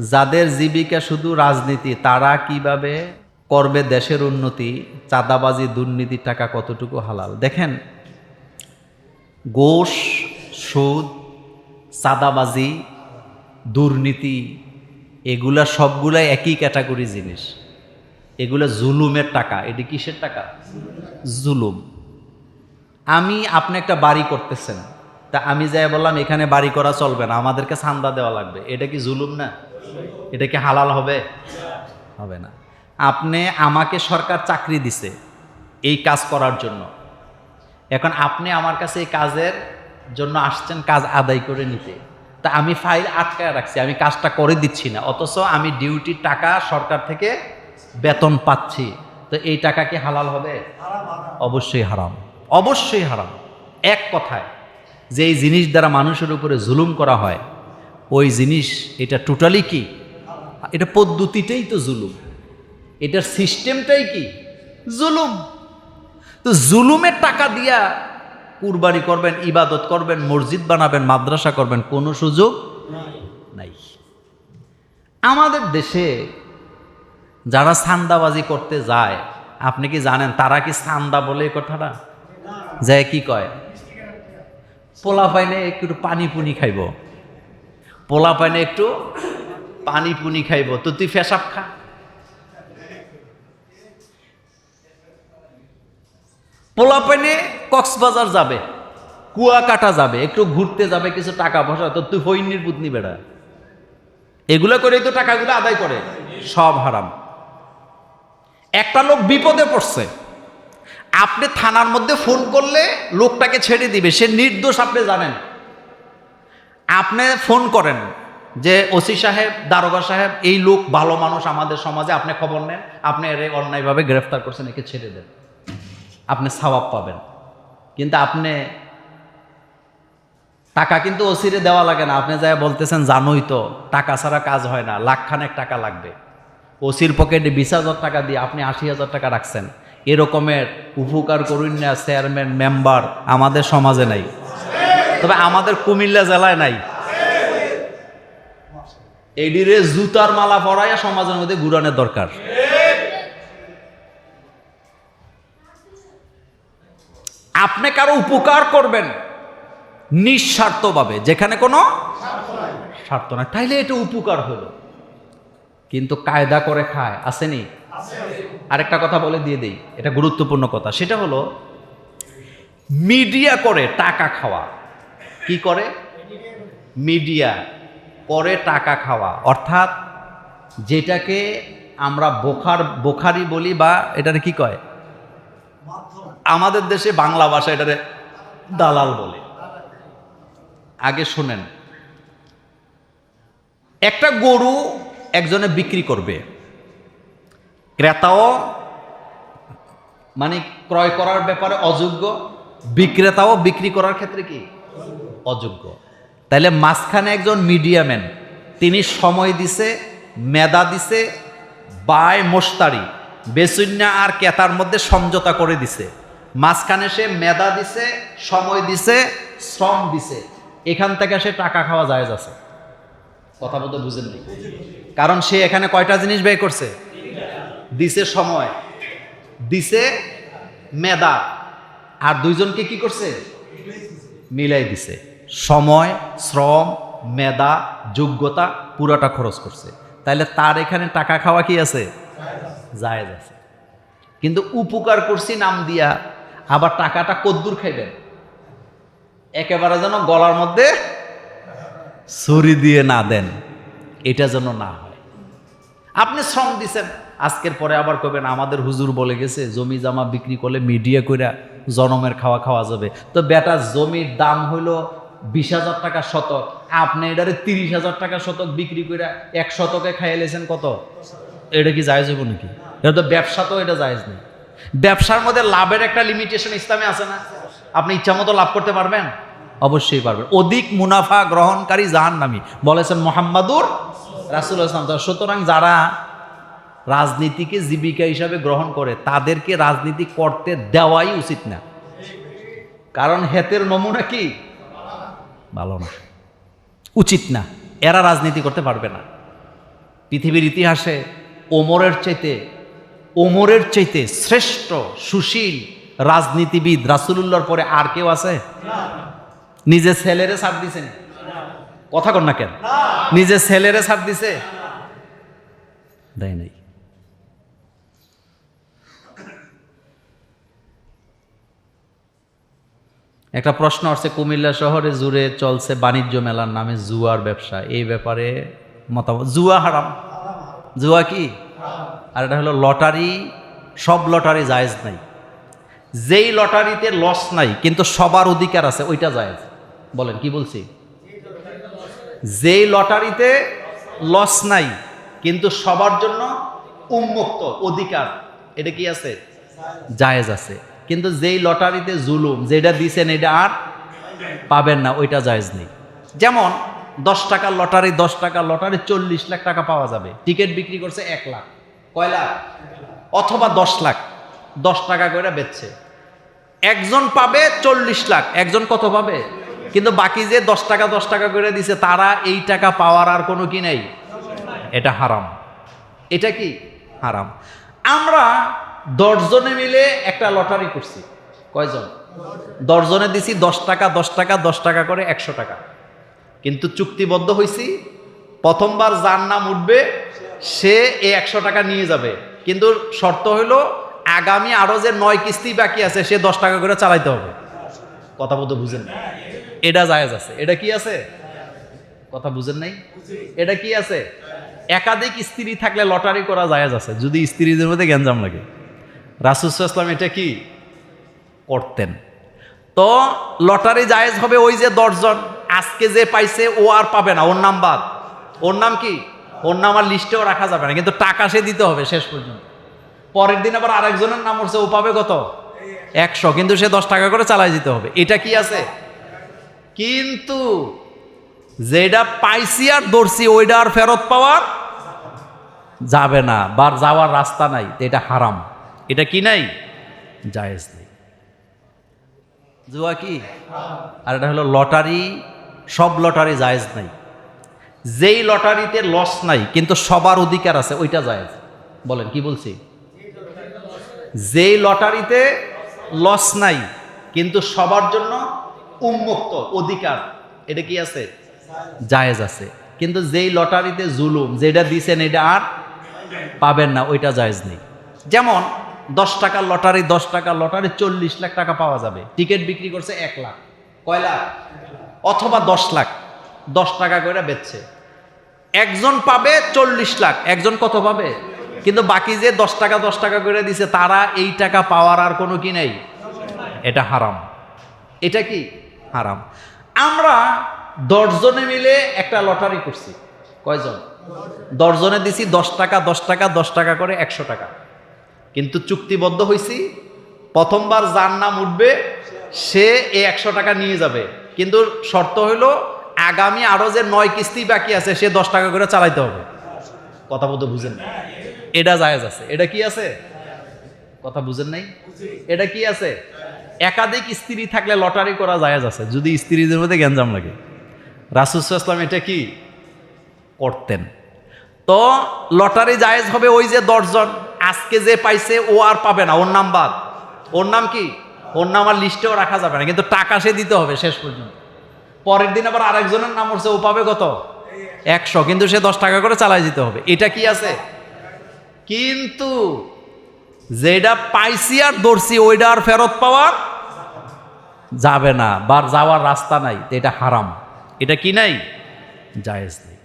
যাদের জীবিকা শুধু রাজনীতি, তারা কীভাবে করবে দেশের উন্নতি, চাঁদাবাজি দুর্নীতির টাকা কতটুকু হালাল? দেখেন, গোশ, সুদ, চাঁদাবাজি, দুর্নীতি, এগুলা সবগুলাই একই ক্যাটাগরি জিনিস। এগুলো জুলুমের টাকা। এটি কিসের টাকা? জুলুম। আমি, আপনি একটা বাড়ি করতেছেন। তা আমি যাই বললাম, এখানে বাড়ি করা চলবে না, আমাদেরকে চান্দা দেওয়া লাগবে। এটা কি জুলুম না? এটা কি হালাল হবে? হবে না। আপনি আমাকে সরকার চাকরি দিছে এই কাজ করার জন্য। এখন আপনি আমার কাছে এই কাজের জন্য আসছেন কাজ আদায় করে নিতে। তা আমি ফাইল আটকায় রাখছি, আমি কাজটা করে দিচ্ছি না। অথচ আমি ডিউটির টাকা সরকার থেকে বেতন পাচ্ছি। তো এই টাকা কি হালাল হবে? অবশ্যই হারাম। অবশ্যই হারাম। এক কথায় যে এই জিনিস দ্বারা মানুষের উপরে জুলুম করা হয় ওই জিনিস, এটা টোটালি কি? এটা পদ্ধতিটাই তো জুলুম। এটার সিস্টেমটাই কি? জুলুম। তো জুলুমের টাকা দিয়া কুরবানি করবেন, ইবাদত করবেন, মসজিদ বানাবেন, মাদ্রাসা করবেন, কোনো সুযোগ নাই। আমাদের দেশে যারা সান্দাবাজি করতে যায়, আপনি কি জানেন তারা কি সান্দা বলে কথাটা? যায় কি কয়? পোলা পাইনে একটু পানি পুনি খাইব। পোলা পাইনে একটু পানি পুনি খাইব। তো তুই ফেসাব খা। পোলা পাইনে কক্সবাজার যাবে, কুয়াকাটা যাবে, একটু ঘুরতে যাবে, কিছু টাকা পয়সা, তো তুই হইনির পুতনি বেড়া। এগুলো করেই তো টাকাগুলো আদায় করে, সব হারাম। একটা লোক বিপদে পড়ছে, আপনি থানার মধ্যে ফোন করলে লোকটাকে ছেড়ে দিবে, সে নির্দোষ, আপনি জানেন। আপনি ফোন করেন যে, ওসি সাহেব, দারোগা সাহেব, এই লোক ভালো মানুষ আমাদের সমাজে, আপনি খবর নেন, আপনি এর অন্যায়ভাবে গ্রেফতার করছেন, একে ছেড়ে দেন। আপনি সওয়াব পাবেন। কিন্তু আপনি, টাকা কিন্তু ওসিরে দেওয়া লাগে না। আপনি যাই বলতেছেন, জানোই তো, টাকা ছাড়া কাজ হয় না, লাখখানেক টাকা লাগবে। ওসির পকেটে বিশ হাজার টাকা দিয়ে আপনি আশি হাজার টাকা রাখছেন। এরকমের উপকার করুন না, চেয়ারম্যান, মেম্বার, আমাদের সমাজে নাই। তবে আমাদের কুমিল্লা জেলায় নাই। এডিরে জুতার মালা পরাইয়া সমাজের মধ্যে ঘুরানোর দরকার। আপনি কারও উপকার করবেন নিঃস্বার্থভাবে, যেখানে কোনো স্বার্থ না তাইলে এটা উপকার হলো। কিন্তু কায়দা করে খায় আসেনি আরেকটা কথা বলে দিয়ে দেই, এটা গুরুত্বপূর্ণ কথা। সেটা হলো, মিডিয়া করে টাকা খাওয়া। কি করে? মিডিয়া করে টাকা খাওয়া। অর্থাৎ যেটাকে আমরা বোখার, বোখারি বলি বা এটারে কি কয়? আমাদের দেশে বাংলা ভাষা এটারে দালাল বলে। আগে শোনেন। একটা গরু একজনে বিক্রি করবে। ক্রেতাও মানে ক্রয় করার ব্যাপারে অযোগ্য, বিক্রেতাও বিক্রি করার ক্ষেত্রে কি? অযোগ্য। তাইলে মাঝখানে একজন মিডিয়াম্যান, তিনি সময় দিছে মেদা দিছে বায় মোস্তারি বেসুন্যা আর কেতার মধ্যে সমঝোতা করে দিছে। মাঝখানে সে মেধা দিছে, সময় দিছে, শ্রম দিছে। এখান থেকে সে টাকা খাওয়া যায় আছে। কথা বলতে বুঝেননি? কারণ সে এখানে কয়টা জিনিস ব্যয় করছে? দিছে সময়, দিছে মেদা আর দুইজনকে কি করছে? মিলাই দিছে। সময়, শ্রম, মেধা, যোগ্যতা পুরোটা খরচ করছে। তাইলে তার এখানে টাকা খাওয়া কি আছে? জায়েজ আছে। কিন্তু উপকার করছি নাম দিয়া, আবার টাকাটা কদ্দুর খাইবেন। একেবারে যেন গলার মধ্যে ছুরি দিয়ে না দেন। এটা যেন না হয়। আপনি শ্রম দিছেন, আজকের পরে আবার কবেন আমাদের হুজুর বলে গেছে জমি জামা বিক্রি করলে মিডিয়া কইরা জনমের খাওয়া খাওয়া যাবে। তো বেটা, জমির দাম হইল বিশ হাজার টাকা শতক। আপনি এটারে তিরিশ হাজার টাকা শতক বিক্রি করে এক শতকে খাইয়ে লেছেন কত? এটা কি জায়জ হইব নাকি? এটা তো ব্যবসা তো, এটা জায়জ নেই। ব্যবসার মধ্যে লাভের একটা লিমিটেশন ইসলামে আছে না? আপনি ইচ্ছা মতো লাভ করতে পারবেন? অবশ্যই পারবেন। অধিক মুনাফা গ্রহণকারী জাহান নামি বলেছেন মোহাম্মদুর রাসুল ইসলাম সুতরাং যারা রাজনীতিকে জীবিকা হিসাবে গ্রহণ করে, তাদেরকে রাজনীতি করতে দেওয়াই উচিত না। কারণ হেতের নমুনা কি? ভালো না। উচিত না। এরা রাজনীতি করতে পারবে না। পৃথিবীর ইতিহাসে ওমরের চাইতে ওমরের চাইতে শ্রেষ্ঠ, সুশীল রাজনীতিবিদ রাসুলুল্লাহর পরে আর কেউ আছে? নিজে ছেলেরে ছাড় দিছেন কথা কর না কেন? নিজে ছেলেরে ছাড় দিছে? দেয় নাই। একটা প্রশ্ন আসছে, কুমিল্লা শহরে জুড়ে চলছে বাণিজ্য মেলার নামে জুয়ার ব্যবসা। এই ব্যাপারে মতামত, জুয়া হারাম। জুয়া কি? আর এটা হলো লটারি, সব লটারি জায়েজ নাই। যেই লটারিতে লস নাই, কিন্তু সবার অধিকার আছে, ওইটা জায়েজ। বলেন, কি বলছি? যেই লটারিতে লস নাই, কিন্তু সবার জন্য উন্মুক্ত অধিকার, এটা কি আছে? জায়েজ আছে। কিন্তু যেই লটারিতে জুলুম যেটা দিছেন এটা আর পাবেন না, ওইটা জায়েজ নেই। যেমন, দশ টাকার লটারি, দশ টাকার লটারি, চল্লিশ লাখ টাকা পাওয়া যাবে। টিকিট বিক্রি করছে এক লাখ। কয় লাখ? অথবা দশ লাখ। দশ টাকা করে বেচছে। একজন পাবে চল্লিশ লাখ। একজন কত পাবে? কিন্তু বাকি যে দশ টাকা দশ টাকা করে দিছে, তারা এই টাকা পাওয়ার আর কোনো কি নেই? এটা হারাম। এটা কি? হারাম। আমরা দশজনে মিলে একটা লটারি করছি। কয়জন? দশজনে দিছি দশ টাকা দশ টাকা দশ টাকা করে একশো টাকা। কিন্তু চুক্তিবদ্ধ হয়েছি প্রথমবার যার নাম উঠবে, সে এই একশো টাকা নিয়ে যাবে। কিন্তু শর্ত হইল, আগামী আরও যে নয় কিস্তি বাকি আছে, সে দশ টাকা করে চালাইতে হবে। কথা বলতে বুঝেন এটা জায়েজ আছে। এটা কি আছে? কথা বুঝেন নাই? এটা কি আছে? একাধিক স্ত্রী থাকলে লটারি করা জায়েজ আছে, যদি স্ত্রীদের মধ্যে গ্যাঞ্জাম লাগে। রাসুসাল্লাম এটা কি? করতেন। তো লটারি জায়েজ হবে ওই যে দশজন, আজকে যে পাইছে ও আর পাবে না, ওর নাম বাদ। ওর নাম কি? ওর নাম আর লিস্টেও রাখা যাবে না, কিন্তু টাকা সে দিতে হবে শেষ পর্যন্ত। পরের দিন আবার আরেকজনের নাম উঠছে ও পাবে কত? একশো, কিন্তু সে দশ টাকা করে চালাই দিতে হবে। এটা কি আছে? কিন্তু যেটা পাইছি আর ধরছি, ওইটা আর ফেরত পাওয়ার যাবে না, বা যাওয়ার রাস্তা নাই এটা হারাম। এটা কি নাই? জায়েজ নেই। জুয়া কি? আর এটা হলো লটারি সব লটারি জায়েজ নাই। যেই লটারিতে লস নাই কিন্তু সবার অধিকার আছে ওইটা জায়েজ। বলেন কি বলছি? যেই লটারিতে লস নাই কিন্তু সবার জন্য উন্মুক্ত অধিকার এটা কি আছে? জায়েজ আছে। কিন্তু যেই লটারিতে জুলুম যেটা দিছেন এটা আর পাবেন না ওইটা জায়েজ নেই। যেমন দশ টাকার লটারি, দশ টাকার লটারি, চল্লিশ লাখ টাকা পাওয়া যাবে। টিকিট বিক্রি করছে এক লাখ। কয় লাখ? অথবা দশ লাখ। দশ টাকা করে বেচছে। একজন পাবে চল্লিশ লাখ। একজন কত পাবে? কিন্তু বাকি যে দশ টাকা দশ টাকা করে দিছে, তারা এই টাকা পাওয়ার আর কোনো কি নেই? এটা হারাম। এটা কি? হারাম। আমরা দশজনে মিলে একটা লটারি করছি। কয়জন? দশজনে দিছি, দশ টাকা দশ টাকা দশ টাকা করে একশো টাকা। কিন্তু চুক্তিবদ্ধ হয়েছি প্রথমবার যার নাম উঠবে, সে এই একশো টাকা নিয়ে যাবে। কিন্তু শর্ত হইল, আগামী আরও যে নয় কিস্তি বাকি আছে, সে দশ টাকা করে চালাইতে হবে। কথা বলতে বুঝেন না এটা জায়েজ আছে। এটা কি আছে? কথা বুঝেন নাই? এটা কি আছে? একাধিক স্ত্রী থাকলে লটারি করা জায়েজ আছে, যদি স্ত্রীদের মধ্যে গ্যাঞ্জাম লাগে। রাসুসাল্লাম এটা কি? করতেন। তো লটারি জায়েজ হবে ওই যে দশজন। আজকে যে পাইছে, ও আর পাবে না। ওর নাম বাদ। ওর নাম কি? ওর নাম আর লিস্টেও রাখা যাবে না। কিন্তু টাকা সে দিতে হবে শেষ পর্যন্ত। পরের দিন আবার আরেকজনের নাম হচ্ছে ও পাবে কত? একশো। কিন্তু সে দশ টাকা করে চালাই দিতে হবে। এটা কি আছে? কিন্তু যেটা পাইছি আর ধরছি, ওইটা আর ফেরত পাওয়ার যাবে না, বা যাওয়ার রাস্তা নাই। এটা হারাম। এটা কি নাই? জায়েজ নেই।